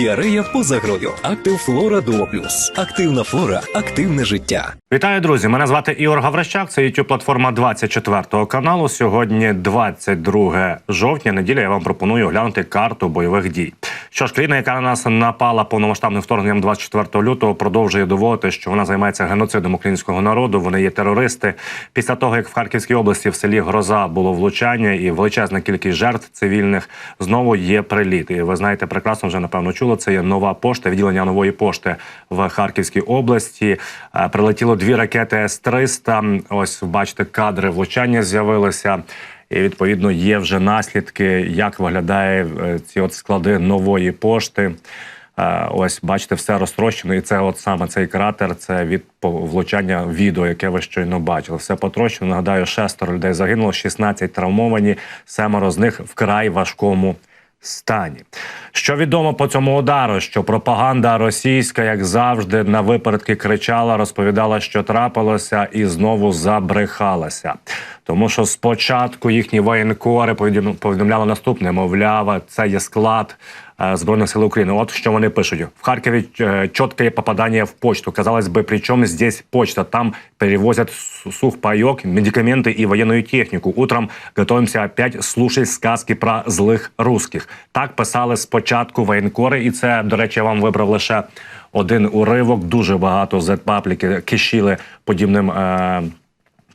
Діарея поза грою. Актив Флора Дуо. Активна флора, активне життя. Вітаю, друзі! Мене звати Ігор Гаврищак. Це youtube платформа 24 каналу. Сьогодні 22 жовтня. Неділя. Я вам пропоную оглянути карту бойових дій. Що ж, країна, яка на нас напала повномасштабним вторгненням 24 лютого, продовжує доводити, що вона займається геноцидом українського народу. Вони є терористи. Після того, як в Харківській області в селі Гроза було влучання і величезна кількість жертв цивільних, знову є приліт. І ви знаєте, прекрасно вже напевно чули. Це є нова пошта, відділення нової пошти в Харківській області. Е, Прилетіло дві ракети С-300. Ось бачите, кадри влучання з'явилися. І відповідно є вже наслідки, як виглядає е, ці от склади нової пошти. Е, Ось бачите, все розтрощено, і це от саме цей кратер. Це від влучання відео, яке ви щойно бачили. Все потрощено. Нагадаю, шестеро людей загинуло, 16 травмовані, семеро з них вкрай важкому стані. Що відомо по цьому удару? Що пропаганда російська, як завжди, на випередки кричала, розповідала, що трапилося, і знову забрехалася. Тому що спочатку їхні воєнкори повідом- повідомляли наступне: мовляв, це є склад Збройних сил України. От що вони пишуть: в Харкові е, чітке попадання в почту. Казалось би, при чому здесь почта? Там перевозят су- сухпайок, медикаменты и военную технику. Утром готовимося опять слушать сказки про злих русських. Так писали спочатку воєнкори, і це, до речі, я вам вибрав лише один уривок. Дуже багато Z-пабліки кишіли подібним. Е-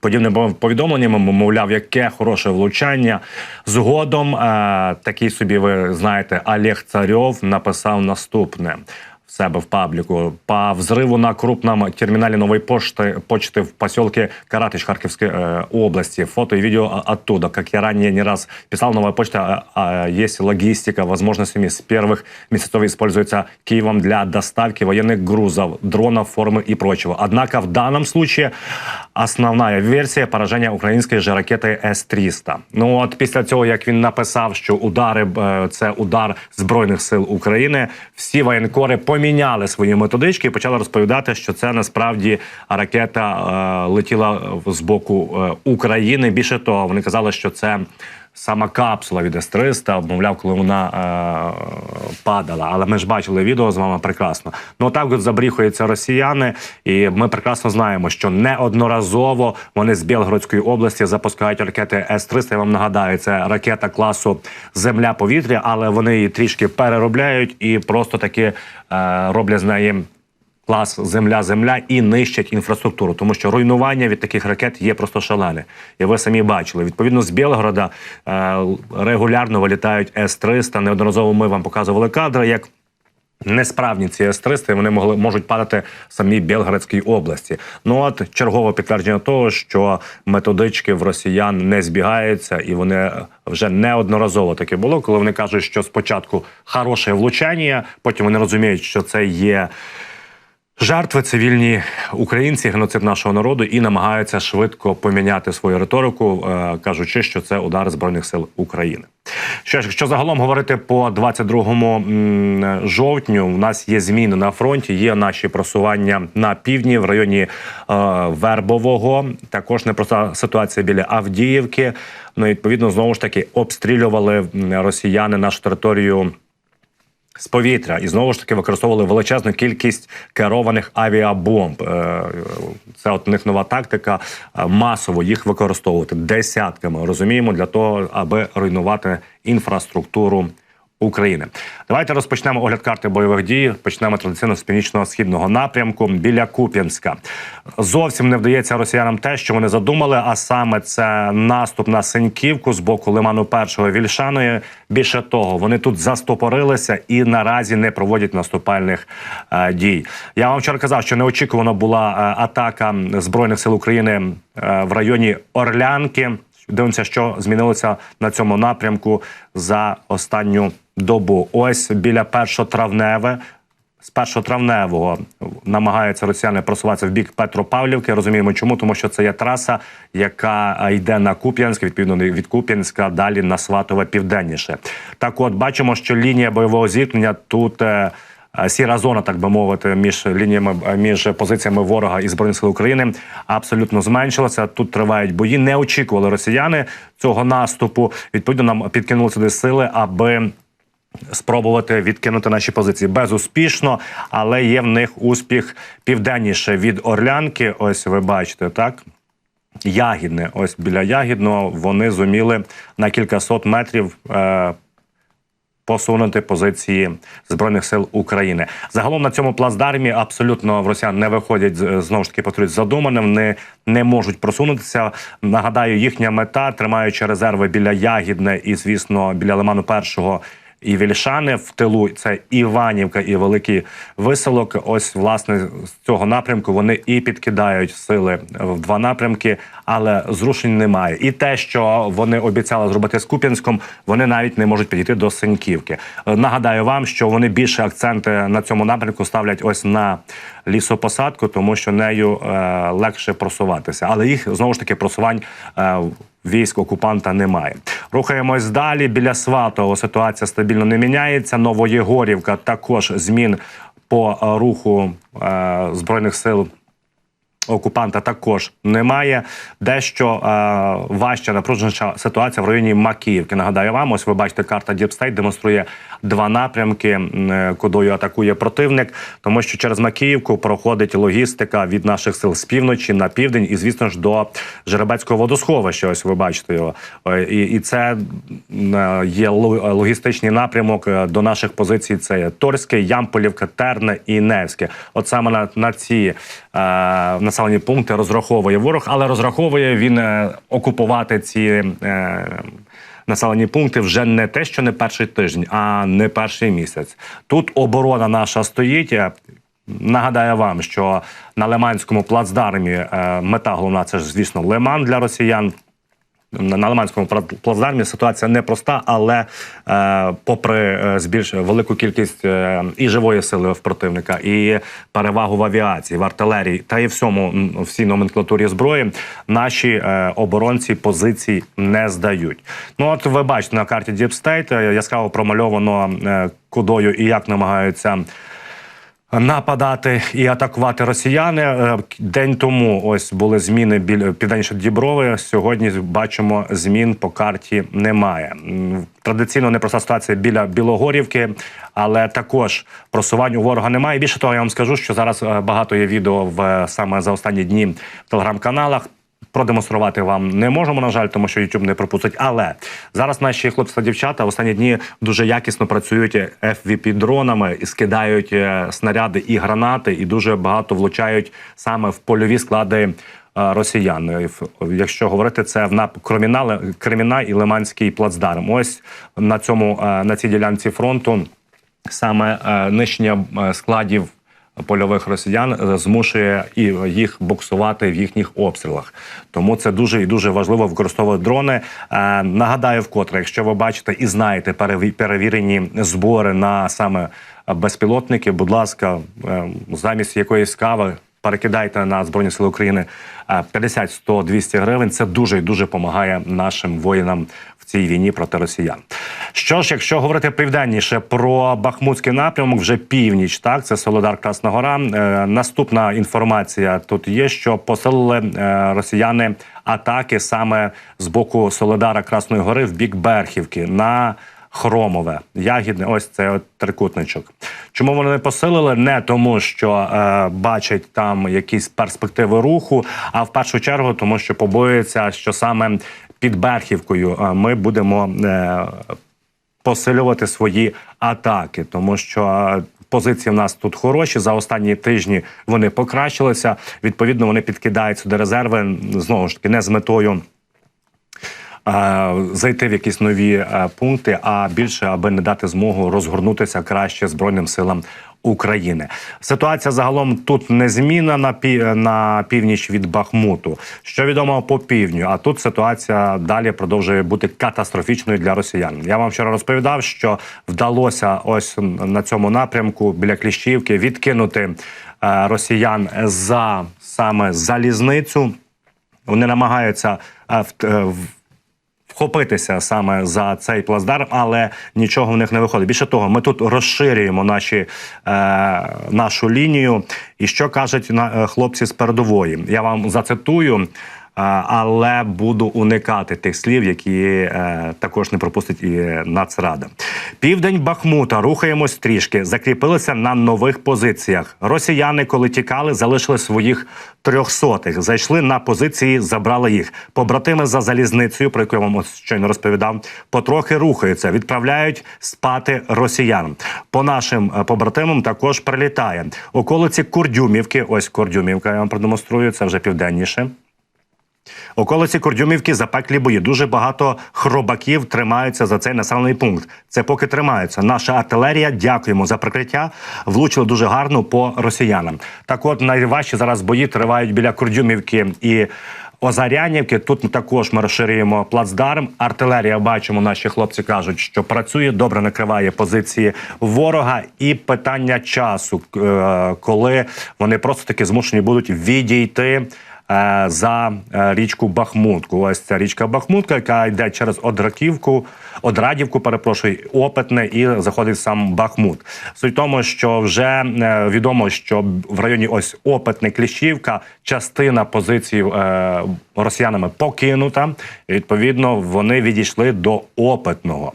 подібними повідомленнями, мовляв, яке хороше влучання. Згодом е, такий собі, ви знаєте, Олег Царьов написав наступне в себе в паблику. По взрыву на крупном терминале новой почты, почты в поселке Каратыч Харьковской э, области. Фото и видео о- оттуда. Как я ранее не раз писал, новая почта а, а, есть логистика, возможностями с первых месяцев используется Киевом для доставки военных грузов, дронов, формы и прочего. Однако в данном случае основная версія пораження української же ракети С-300. Ну от після цього, як він написав, що удари е, це удар збройних сил України, всі воєнкори поміняли свої методички і почали розповідати, що це насправді ракета е, летіла з боку е, України. Більше того, вони казали, що це. Сама капсула від С-300, мовляв, коли вона е, падала. Але ми ж бачили відео з вами прекрасно. Ну так от забріхуються росіяни, і ми прекрасно знаємо, що неодноразово вони з Білгородської області запускають ракети С-300. Я вам нагадаю, це ракета класу Земля-повітря, але вони її трішки переробляють і просто таки е, роблять з неї клас земля-земля і нищать інфраструктуру, тому що руйнування від таких ракет є просто шалене. І ви самі бачили. Відповідно, з Білгорода е, регулярно вилітають С-300. Неодноразово ми вам показували кадри, як. Несправні ці С-300, вони могли можуть падати в самій Білгородській області. Ну от чергове підтвердження того, що методички в росіян не збігаються, і вони вже неодноразово таке було, коли вони кажуть, що спочатку хороше влучання, потім вони розуміють, що це є. Жертви цивільні українці, геноцид нашого народу, і намагаються швидко поміняти свою риторику, е, кажучи, що це удар збройних сил України. Що ж, якщо загалом говорити по 22 м, жовтню, у нас є зміни на фронті. Є наші просування на півдні в районі е, Вербового. Також непроста ситуація біля Авдіївки. Ну відповідно, знову ж таки обстрілювали росіяни нашу територію з повітря і знову ж таки використовували величезну кількість керованих авіабомб. Е, Це от у них нова тактика е, масово їх використовувати десятками. Розуміємо для того, аби руйнувати інфраструктуру. України. Давайте розпочнемо огляд карти бойових дій. Почнемо традиційно з північно-східного напрямку біля Куп'янська. Зовсім не вдається росіянам те, що вони задумали, а саме це наступ на Синьківку з боку лиману першого Вільшаної. Більше того, вони тут застопорилися і наразі не проводять наступальних е, дій. Я вам вчора казав, що неочікувано була е, атака збройних сил України е, в районі Орлянки. Дивимося, що змінилося на цьому напрямку за останню добу. Ось біля першотравневе. З першотравневого намагаються росіяни просуватися в бік Петропавлівки. Розуміємо, чому тому, що це є траса, яка йде на Куп'янськ, відповідно від Куп'янська далі на Сватове південніше. Так, от бачимо, що лінія бойового зіткнення тут. е, е, Сіра зона, так би мовити, між лініями е, між позиціями ворога і збройних сил України абсолютно зменшилася. Тут тривають бої. Не очікували росіяни цього наступу. Відповідно, нам підкинули сюди сили, аби спробувати відкинути наші позиції безуспішно, але є в них успіх південніше від Орлянки. Ось ви бачите, так. Ягідне, ось біля Ягідного вони зуміли на кількасот метрів е, посунути позиції збройних сил України. Загалом на цьому плацдармі абсолютно в росіян не виходять знову ж таки повторюсь, задумане. Вони не можуть просунутися. Нагадаю, їхня мета, тримаючи резерви біля Ягідне і, звісно, біля Лиману першого. І Вільшани в тилу це Іванівка і Великий Виселок. Ось власне з цього напрямку вони і підкидають сили в два напрямки, але зрушень немає. І те, що вони обіцяли зробити з Куп'янськом, вони навіть не можуть підійти до Синьківки. Е, Нагадаю вам, що вони більше акценти на цьому напрямку ставлять ось на лісопосадку, тому що нею е, легше просуватися. Але їх знову ж таки просувань. Військ окупанта немає. Рухаємось далі. Біля Сватого ситуація стабільно не міняється. Новоєгорівка також змін по е, руху е, збройних сил окупанта також немає. Дещо е, важча напруженіша ситуація в районі Макіївки. Нагадаю вам, ось ви бачите, карта Діпстейт демонструє два напрямки, е, кудою атакує противник, тому що через Макіївку проходить логістика від наших сил з півночі на південь, і звісно ж до Жеребецького водосховища. Ось ви бачите його. Е, І, і це е, є логістичний напрямок до наших позицій. Це Торське, Ямполівка, Терне і Невське. От саме на, на ці е, населені пункти розраховує ворог, але розраховує він е, окупувати ці. Е, Населені пункти вже не те, що не перший тиждень, а не перший місяць. Тут оборона наша стоїть. Е, Нагадаю вам, що на Лиманському плацдармі мета головна це ж, звісно, Лиман для росіян. На Лиманському пла- плацдармі ситуація непроста, але е, попри е, збільш велику кількість е, і живої сили в противника, і перевагу в авіації, в артилерії та і всьому всій номенклатурі зброї, наші е, оборонці позицій не здають. Ну от ви бачите на карті е, яскраво промальовано е, кудою і як намагаються нападати і атакувати росіяни. Е, День тому ось були зміни біля південніше Діброви. Сьогодні бачимо змін по карті немає. Традиційно непроста ситуація біля Білогорівки, але також просувань у ворога немає. Більше того, я вам скажу, що зараз е, багато є відео в е, саме за останні дні в телеграм-каналах. Продемонструвати вам не можемо, на жаль, тому що YouTube не пропустить. Але зараз наші хлопці та дівчата в останні дні дуже якісно працюють fvp дронами і скидають е, снаряди і гранати, і дуже багато влучають саме в польові склади. е, Росіян, якщо говорити це в нап Креміна, Креміна і Лиманський плацдарм. Ось на цьому е, на цій ділянці фронту саме нищення складів польових росіян е, змушує і їх буксувати в їхніх обстрілах. Тому це дуже і дуже важливо використовувати дрони. Е, Нагадаю, вкотре, якщо ви бачите і знаєте переві- перевірені збори на саме безпілотники, будь ласка, е, замість якоїсь кави. Перекидайте на Збройні Сили України е, 50, 100, 200 гривень. Це дуже і дуже допомагає нашим воїнам цій війні проти росіян. Що ж, якщо говорити південніше про Бахмутський напрямок, вже північ, так це Солодар Красна Гора. Е, наступна інформація тут є, що посилили е, росіяни атаки саме з боку Солодара Красної Гори в бік Берхівки на Хромове, ягідне, ось це от трикутничок. Чому вони не посилили? Не тому, що е, бачать там якісь перспективи руху, а в першу чергу, тому що побоюються, що саме під Берхівкою ми будемо е, посилювати свої атаки, тому що е, позиції в нас тут хороші. За останні тижні вони покращилися. Відповідно, вони підкидають сюди резерви знову ж таки не з метою. е, Зайти в якісь нові пункти, а більше аби не дати змогу розгорнутися краще збройним силам України. Ситуація загалом тут незмінна на пі на північ від Бахмуту. Що відомо по півдню, а тут ситуація далі продовжує бути катастрофічною для росіян. Я вам вчора розповідав, що вдалося ось на цьому напрямку біля Кліщівки відкинути е, росіян за саме залізницю. Вони намагаються е, в- е, вхопитися саме за цей плацдарм, але нічого в них не виходить. Більше того, ми тут розширюємо наші, е, нашу лінію. І що кажуть на, е, хлопці з передової? Я вам зацитую. Але буду уникати тих слів, які е, також не пропустить і Нацрада. Південь Бахмута. Рухаємось трішки. Закріпилися на нових позиціях. Росіяни, коли тікали, залишили своїх трьохсотих. Зайшли на позиції, забрали їх. Побратими за залізницею, про яку я вам щойно розповідав, потрохи рухаються, відправляють спати росіян. По нашим е, побратимам також прилітає. Околиці Курдюмівки. Ось Курдюмівка, я вам продемонструю. Це вже південніше. Околиці Кордюмівки запеклі бої. Дуже багато хробаків тримаються за цей населений пункт. Це поки тримаються. Наша артилерія, дякуємо за прикриття. Влучили дуже гарно по росіянам. Так, от найважчі зараз бої тривають біля Кордюмівки і. Озарянівки тут також ми розширюємо плацдарм. Артилерія бачимо, наші хлопці кажуть, що працює добре, накриває позиції ворога. І питання часу, е, коли вони просто таки змушені будуть відійти за е, річку Бахмутку. Ось ця річка Бахмутка, яка йде через Одраківку, Одрадівку, перепрошую, Опитне і заходить сам Бахмут. Суть тому, що вже е, відомо, що в районі ось Опитне Кліщівка частина позицій е, росіянами покинута. І, відповідно, вони відійшли до Опитного.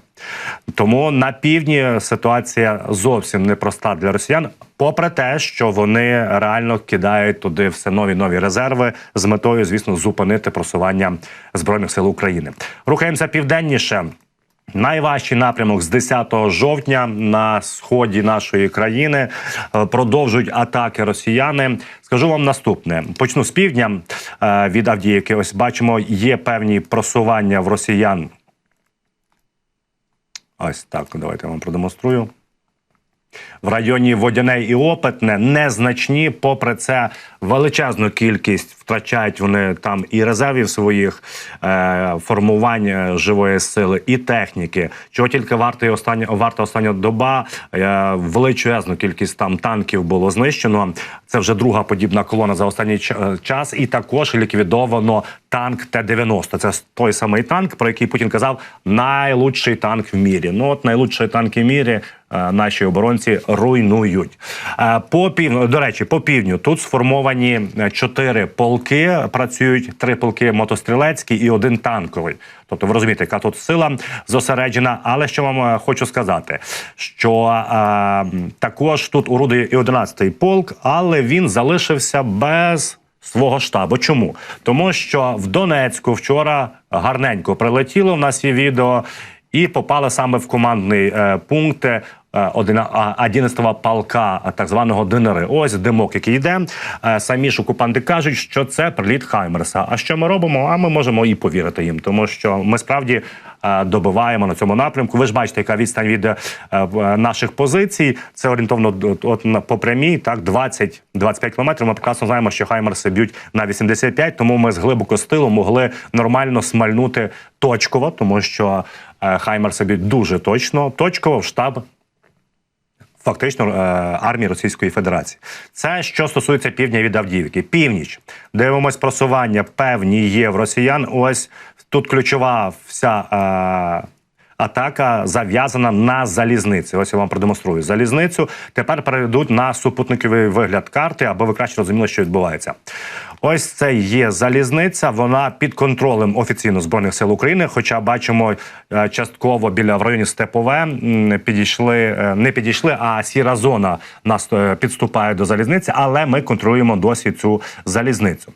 Тому на півдні ситуація зовсім непроста для росіян, попри те, що вони реально кидають туди все нові нові резерви з метою, звісно, зупинити просування збройних сил України. Рухаємося південніше. Найважчий напрямок з 10 жовтня на сході нашої країни Е, продовжують атаки росіяни. Скажу вам наступне: почну з півдня е, від Авдіївки. Ось бачимо, є певні просування в росіян. Ось так. Давайте я вам продемонструю. В районі Водяне і Опитне незначні. Попри це, величезну кількість втрачають вони там і резервів своїх е, формувань е, живої сили, і техніки. Чого тільки варта і остання варта остання доба е, величезну кількість там танків було знищено. Це вже друга подібна колона за останній е, час. І також ліквідовано танк Т-90. Це той самий танк, про який Путін казав, найлучший танк в мірі. Ну от найлучший танк в мірі е, наші оборонці руйнують. Е, По пів... до речі, по півдню тут сформовані чотири полки. Працюють три полки мотострілецькі і один танковий. Тобто, ви розумієте, яка тут сила зосереджена. Але що вам е, хочу сказати, що е, також тут орудує і 11-й полк, але він залишився без свого штабу. Чому? Тому що в Донецьку вчора гарненько прилетіло. В нас є відео. І попали саме в командний е, пункт е, одина- а- 11-го полка, так званого ДНР. Ось димок, який йде. Е, самі ж окупанти кажуть, що це приліт Хаймерса. А що ми робимо? А ми можемо і повірити їм, тому що ми справді е, добиваємо на цьому напрямку. Ви ж бачите, яка відстань від е, наших позицій. Це орієнтовно от по прямій, так 20-25 кілометрів. Ми прекрасно знаємо, що Хаймерси б'ють на 85, тому ми з глибоко з тилу могли нормально смальнути точково, тому що е, Хаймерси б'ють дуже точно. Точково в штаб фактично е, армії Російської Федерації. Це що стосується півдня від Авдіївки. Північ дивимось просування певні є в росіян. Ось тут ключова вся. Е, Атака зав'язана на залізниці. Ось я вам продемонструю залізницю. Тепер перейдуть на супутниковий вигляд карти, аби ви краще розуміли, що відбувається. Ось це є залізниця. Вона під контролем офіційно збройних сил України. Хоча бачимо е, частково біля в районі Степове підійшли, е, не підійшли, а сіра зона нас е, підступає до залізниці, але ми контролюємо досі цю залізницю.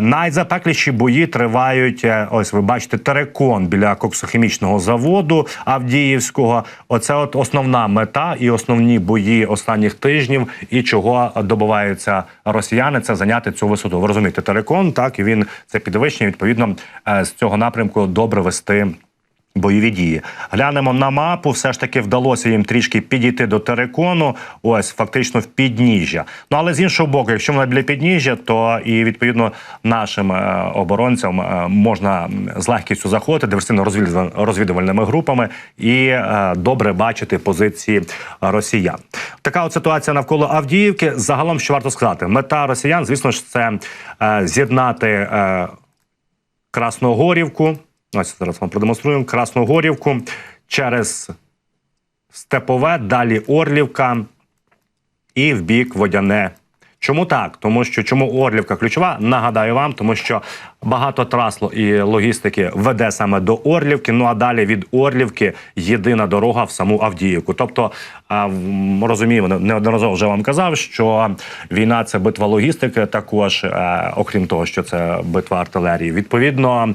Найзапекліші бої тривають. Ось ви бачите терекон біля коксохімічного заводу Авдіївського. Оце от основна мета і основні бої останніх тижнів, і чого добиваються росіяни, це зайняти цю висоту. Ви розумієте, терекон, так і він це підвищення. Відповідно, е, з цього напрямку добре вести. Бойові дії глянемо на мапу. Все ж таки вдалося їм трішки підійти до терекону. Ось фактично в підніжжя. Ну але з іншого боку, якщо вона біля підніжжя, то і відповідно нашим е, оборонцям е, можна з легкістю заходити диверсивно розвідувальними групами і е, добре бачити позиції росіян. Така от ситуація навколо Авдіївки. Загалом, що варто сказати, мета росіян, звісно ж, це з'єднати. Красногорівку. Ось зараз вам продемонструємо Красногорівку через Степове, далі Орлівка і в бік Водяне Чому так? Тому що чому Орлівка ключова? Нагадаю вам, тому що багато трасло і логістики веде саме до Орлівки. Ну а далі від Орлівки єдина дорога в саму Авдіївку. Тобто розумію, неодноразово вже вам казав, що війна це битва логістики, також е, окрім того, що це битва артилерії. Відповідно,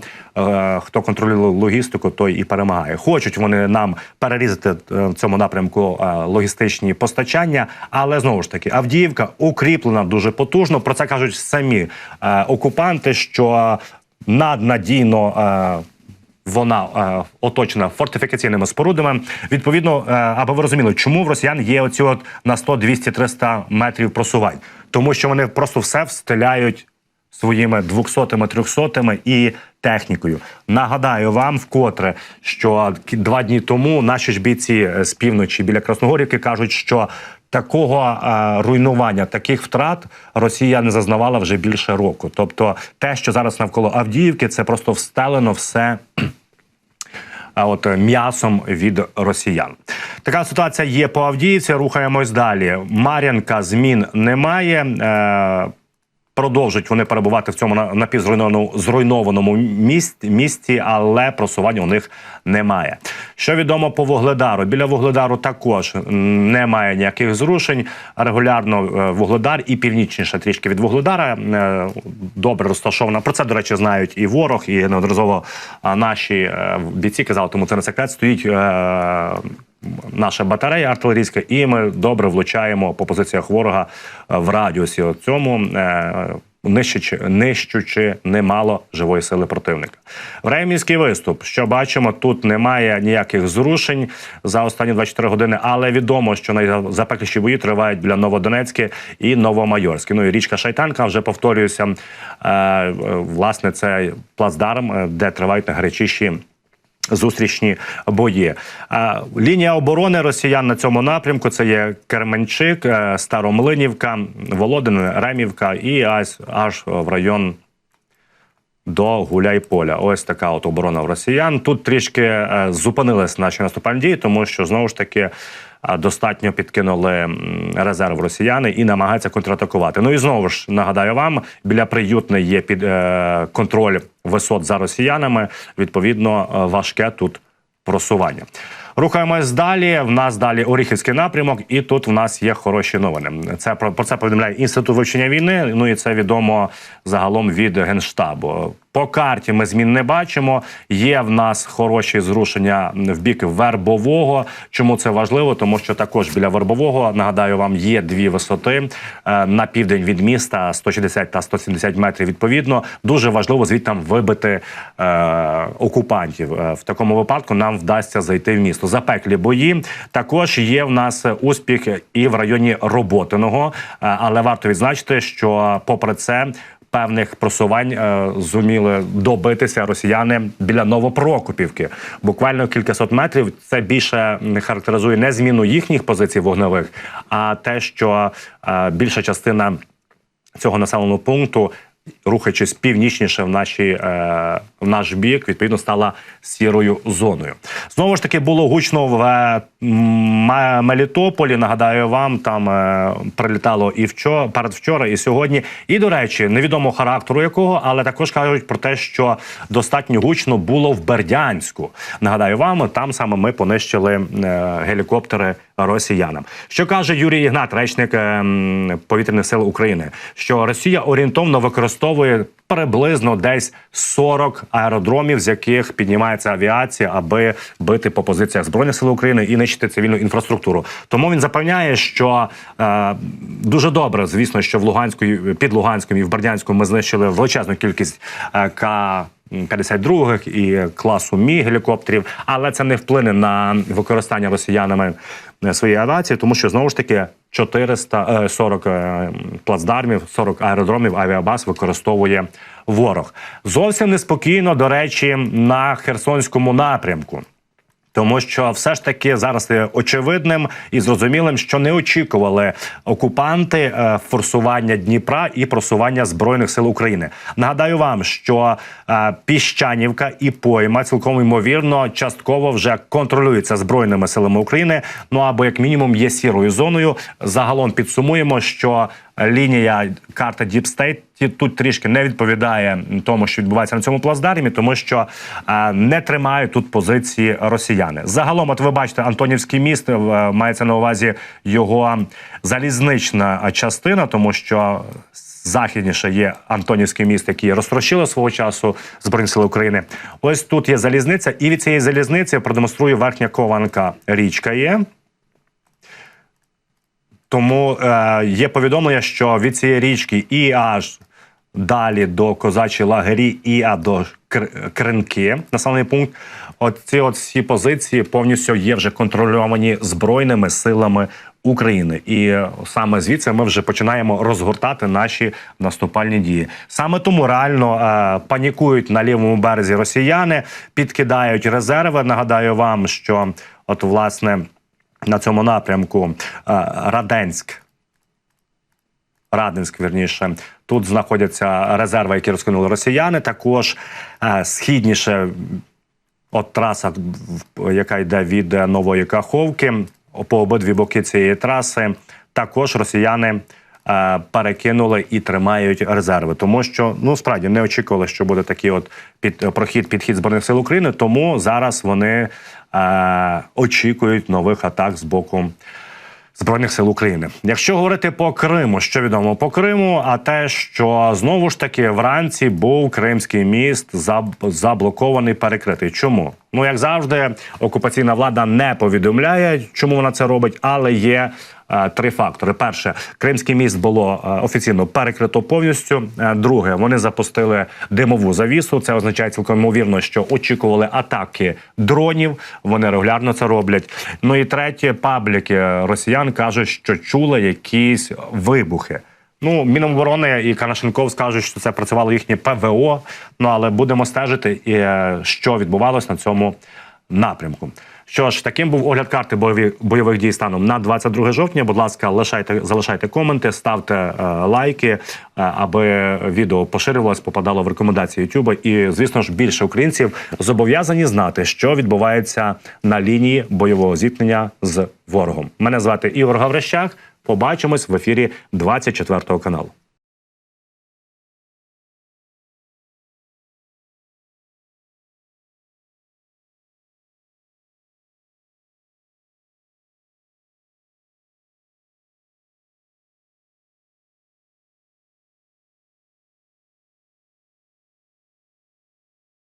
хто контролює логістику, той і перемагає. Хочуть вони нам перерізати е, в цьому напрямку е, логістичні постачання, але знову ж таки Авдіївка укріплена дуже потужно. Про це кажуть самі е, окупанти, що наднадійно. Е, вона е, оточена фортифікаційними спорудами. Відповідно, е, аби ви розуміли, чому в росіян є оці от на 100, 200, 300 метрів просувань, тому що вони просто все встиляють своїми 200-ми, 300-ми і технікою. Нагадаю вам вкотре, що два дні тому наші ж бійці е, з півночі біля Красногорівки кажуть, що такого е, руйнування, таких втрат Росія не зазнавала вже більше року. Тобто, те, що зараз навколо Авдіївки, це просто встелено все от е, м'ясом від росіян. Така ситуація є по Авдіївці. Рухаємось далі. Мар'янка змін немає. Е, Продовжують вони перебувати в цьому напівзруйнованому зруйнованому місті, місті, але просування у них немає. Що відомо по Вугледару? Біля Вугледару також немає ніяких зрушень. Регулярно е, Вугледар і північніше трішки від Вугледара е, добре розташована. Про це, до речі, знають і ворог, і неодноразово наші е, бійці казали, тому це не секрет. Стоїть наша батарея артилерійська, і ми добре влучаємо по позиціях ворога е, в радіусі от цьому. е, Нищучи, нищучи немало живої сили противника. Времінський виступ. Що бачимо, тут немає ніяких зрушень за останні 24 години, але відомо, що найзапекліші бої тривають біля Новодонецьке і Новомайорське. Ну і річка Шайтанка вже повторююся. Е, власне, це плацдарм, де тривають найгарячіші Зустрічні бої. Лінія оборони росіян на цьому напрямку це є Керменчик, е, Старомлинівка, Володин, Ремівка і аж в район до Гуляйполя. Ось така от оборона в росіян. Тут трішки е, зупинились наші наступальні дії, тому що знову ж таки. е, Достатньо підкинули резерв росіяни і намагаються контратакувати. Ну і знову ж нагадаю вам, біля приютне є під е, контроль висот за росіянами. Відповідно, е, важке тут просування. Рухаємось далі. В нас далі Оріхівський напрямок, і тут в нас є хороші новини. Це про, про це повідомляє інститут вивчення війни. Ну і це відомо загалом від генштабу. По карті ми змін не бачимо. Є в нас хороші зрушення в бік вербового. Чому це важливо? Тому що також біля вербового нагадаю вам є дві висоти е, на південь від міста 160 та 170 метрів. Відповідно, дуже важливо звідти вибити е, окупантів. Е, В такому випадку нам вдасться зайти в місто. Запеклі бої. Також є в нас успіх і в районі Роботиного, Е, але варто відзначити, що попри це. Певних просувань е, зуміли добитися росіяни біля Новопрокопівки. Буквально кількасот метрів. Це більше характеризує не зміну їхніх позицій вогневих, а те, що е, більша частина цього населеного пункту, рухаючись північніше в наші е, в наш бік, відповідно стала сірою зоною. Знову ж таки було гучно в Мелітополі. Нагадаю вам, там е, прилітало і вчора, передвчора, і сьогодні. І до речі, невідомо характеру якого, але також кажуть про те, що достатньо гучно було в Бердянську. Нагадаю вам, там саме ми понищили е, гелікоптери росіянам. Що каже Юрій Ігнат, речник е, повітряних сил України, що Росія орієнтовно використовує приблизно десь 40 аеродромів, з яких піднімається авіація, аби бити по позиціях збройних сил України і нищити цивільну інфраструктуру. Тому він запевняє, що е, дуже добре, звісно, що в Луганську під Луганськом і в Бердянську ми знищили величезну кількість е, К. 52 і класу Мі гелікоптерів, але це не вплине на використання росіянами е, своєї авіації, тому що знову ж таки 440 е, плацдармів, 40 аеродромів авіабаз використовує ворог. Зовсім неспокійно, до речі, на Херсонському напрямку. Тому що все ж таки зараз очевидним і зрозумілим, що не очікували окупанти е, форсування Дніпра і просування збройних сил України. Нагадаю вам, що е, Піщанівка і пойма цілком ймовірно частково вже контролюються збройними силами України. Ну або як мінімум є сірою зоною. Загалом підсумуємо, що лінія карта Deep State тут трішки не відповідає тому, що відбувається на цьому плацдармі, тому що е, не тримають тут позиції росіяни. Загалом, от ви бачите, Антонівський міст е, мається на увазі його залізнична частина, тому що західніше є Антонівський міст, який розтрощили свого часу Збройні сили України. Ось тут є залізниця, і від цієї залізниці продемонструю верхня кованка річка є. Тому е, є повідомлення, що від цієї річки і аж далі до козачі лагері, і а до Кр- Кринки, населений пункт. От ці от всі позиції повністю є вже контрольовані збройними силами України, і е, саме звідси ми вже починаємо розгортати наші наступальні дії. Саме тому реально е, панікують на лівому березі росіяни, підкидають резерви. Нагадаю вам, що от власне на цьому напрямку е, Раденськ. Радинськ, вірніше, тут знаходяться резерви, які розкинули росіяни. Також е, східніше, от траса, яка йде від Нової Каховки, по обидві боки цієї траси, також росіяни е, перекинули і тримають резерви, тому що ну справді не очікували, що буде такий от під прохід підхід збройних сил України. Тому зараз вони е, очікують нових атак з боку. Збройних сил України. Якщо говорити по Криму, що відомо по Криму, а те, що знову ж таки вранці був Кримський міст заб- заблокований, перекритий. Чому? Ну як завжди, окупаційна влада не повідомляє, чому вона це робить, але є. Е, Три фактори: перше, Кримський міст було е, офіційно перекрито повністю. Е, Друге, вони запустили димову завісу. Це означає цілком ймовірно, що очікували атаки дронів. Вони регулярно це роблять. Ну і третє, пабліки росіян кажуть, що чули якісь вибухи. Ну, Міноборони і Канашенков скажуть, що це працювало їхнє ПВО. Ну але будемо стежити, що відбувалось на цьому напрямку. Що ж, таким був огляд карти бойові, бойових дій станом на 22 жовтня. Будь ласка, лишайте, залишайте коменти, ставте е, лайки, е, аби відео поширювалось, попадало в рекомендації YouTube. І, звісно ж, більше українців зобов'язані знати, що відбувається на лінії бойового зіткнення з ворогом. Мене звати Ігор Гаврищак. Побачимось в ефірі 24 каналу.